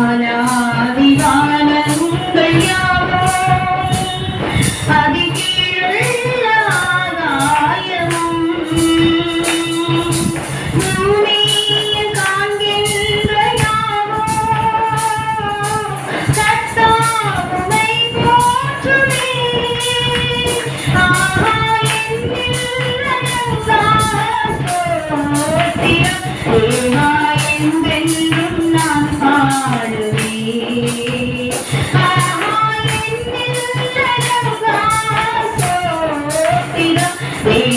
Anna.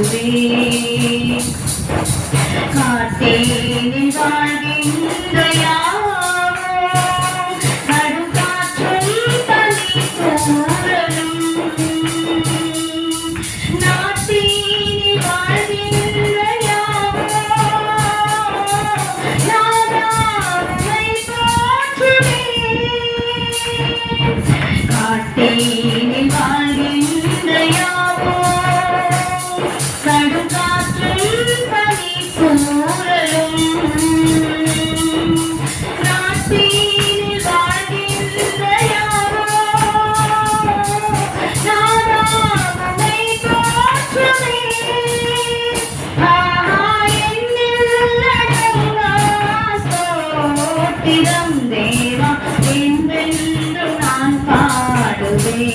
நடுவே காட்டேன் வாழ்கின்ற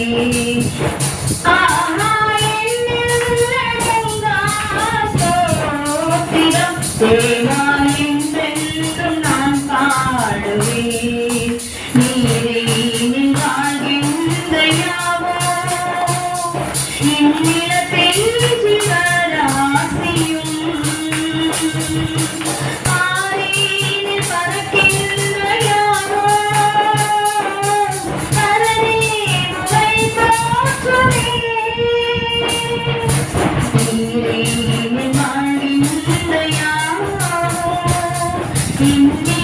feliz. Thank you.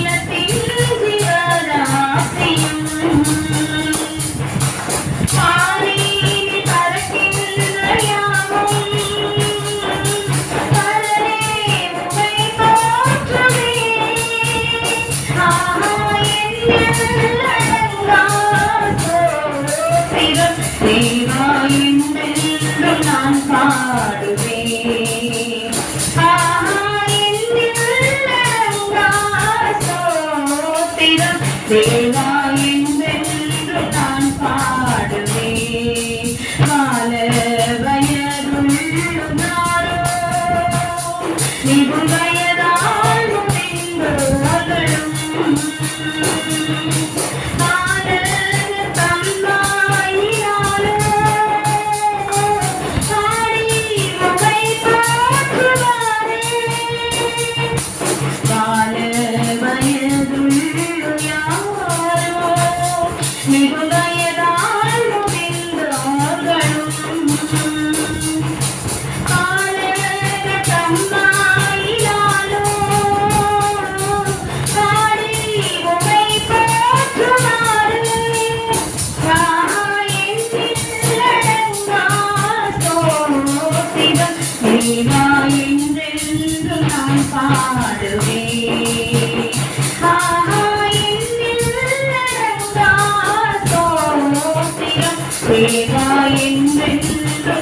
Seva என்றென்று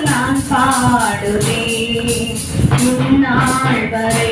நான் பாடுவேன். முன்னாள் வரை